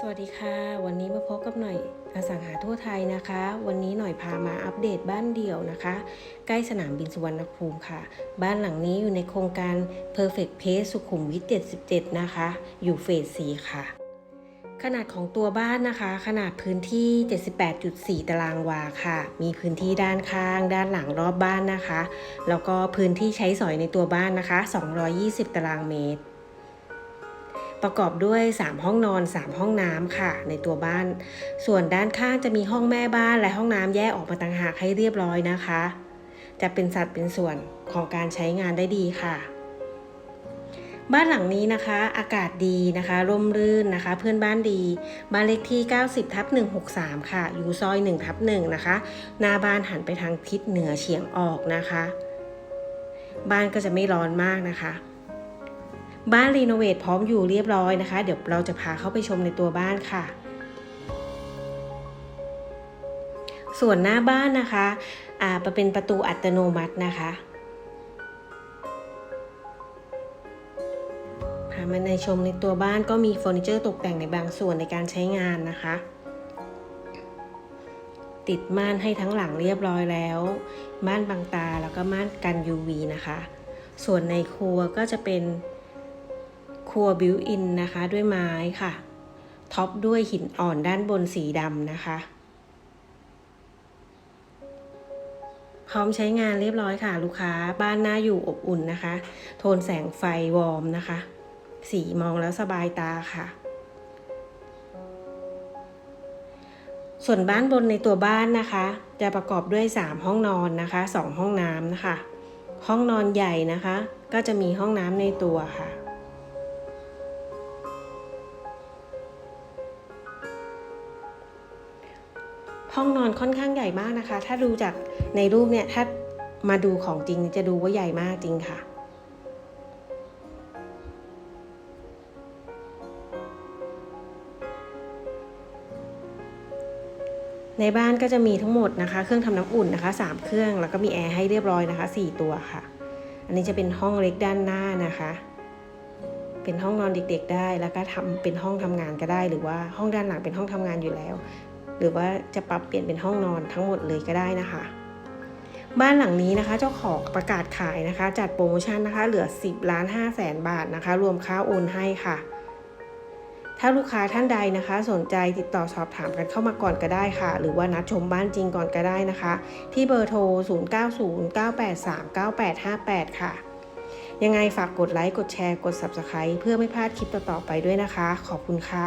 สวัสดีค่ะ วันนี้มาพบกับหน่อยอสังหาทั่วไทยนะคะ วันนี้หน่อยพามาอัปเดตบ้านเดี่ยวนะคะ ใกล้สนามบินสุวรรณภูมิค่ะ บ้านหลังนี้อยู่ในโครงการ Perfect Pace สุขุมวิท 77 นะคะ อยู่เฟส 4 ค่ะ ขนาดของตัวบ้านนะคะ ขนาดพื้นที่ 78.4 ตารางวาค่ะ มีพื้นที่ด้านข้าง ด้านหลังรอบบ้านนะคะ แล้วก็พื้นที่ใช้สอยในตัวบ้านนะคะ 220 ตารางเมตร ประกอบด้วย 3 ห้องนอน 3 ห้องน้ำค่ะ ในตัวบ้าน ส่วนด้านข้างจะมีห้องแม่บ้านและห้องน้ำแยกออกมาต่างหากให้เรียบร้อยนะคะ จะเป็นสัดเป็นส่วนของการใช้งานได้ดีค่ะบ้านหลังนี้นะคะ อากาศดีนะคะ ร่มรื่นนะคะ เพื่อนบ้านดี บ้านเลขที่ 90ทับ163 ค่ะ อยู่ซอย1ทับ1นะคะ หน้าบ้านหันไปทางทิศเหนือเฉียงออกนะคะ บ้านก็จะไม่ร้อนมากนะคะ บ้านรีโนเวทพร้อมอยู่เรียบร้อยนะคะ เดี๋ยวเราจะพาเข้าไปชมในตัวบ้านค่ะ ส่วนหน้าบ้านนะคะอ่าเป็นประตูอัตโนมัตินะคะพามาในชมในตัวบ้านก็มีเฟอร์นิเจอร์ตกแต่งในบางส่วนในการใช้งานนะคะ ติดม่านให้ทั้งหลังเรียบร้อยแล้ว ม่านบังตาแล้วก็ม่านกัน UV นะคะ ส่วนในครัวก็จะเป็น รัวบิวอินนะคะด้วยไม้ค่ะ ท็อปด้วยหินอ่อนด้านบนสีดำนะคะ พร้อมใช้งานเรียบร้อยค่ะ ลูกค้าบ้านน่าอยู่อบอุ่นนะคะ โทนแสงไฟวอร์มนะคะ สีมองแล้วสบายตาค่ะส่วนบ้านบนในตัวบ้านนะคะ จะประกอบด้วย 3 ห้องนอนนะคะ 2 ห้องน้ำนะคะ ห้องนอนใหญ่นะคะ ก็จะมีห้องน้ำในตัวค่ะ ห้องนอนค่อนข้างใหญ่มากนะคะ ถ้าดูจากในรูปเนี่ยถ้ามาดูของจริงจะดูว่าใหญ่มากจริงค่ะในบ้านก็จะมีทั้งหมดนะคะ เครื่องทำน้ำอุ่นนะคะ 3 เครื่องแล้วก็มีแอร์ให้เรียบร้อยนะคะ 4 ตัวค่ะ อันนี้จะเป็นห้องเล็กด้านหน้านะคะ เป็นห้องนอนเด็กๆได้ แล้วก็ทำเป็นห้องทำงานก็ได้ หรือว่าห้องด้านหลังเป็นห้องทำงานอยู่แล้ว หรือว่าจะปรับเปลี่ยนเป็นห้องนอนทั้งหมดเลยก็ได้นะคะ บ้านหลังนี้นะคะ เจ้าของประกาศขายนะคะ จัดโปรโมชั่นนะคะ เหลือ 10ล้าน5แสนบาทนะคะ รวมค่าโอนให้ค่ะ ถ้าลูกค้าท่านใดนะคะ สนใจติดต่อสอบถามกันเข้ามาก่อนก็ได้ค่ะ หรือว่านัดชมบ้านจริงก่อนก็ได้นะคะ ที่เบอร์โทร 0909839858 ค่ะยังไงฝากกดไลค์ กดแชร์ กด Subscribe เพื่อไม่พลาดคลิปต่อๆไปด้วยนะคะ ขอบคุณค่ะ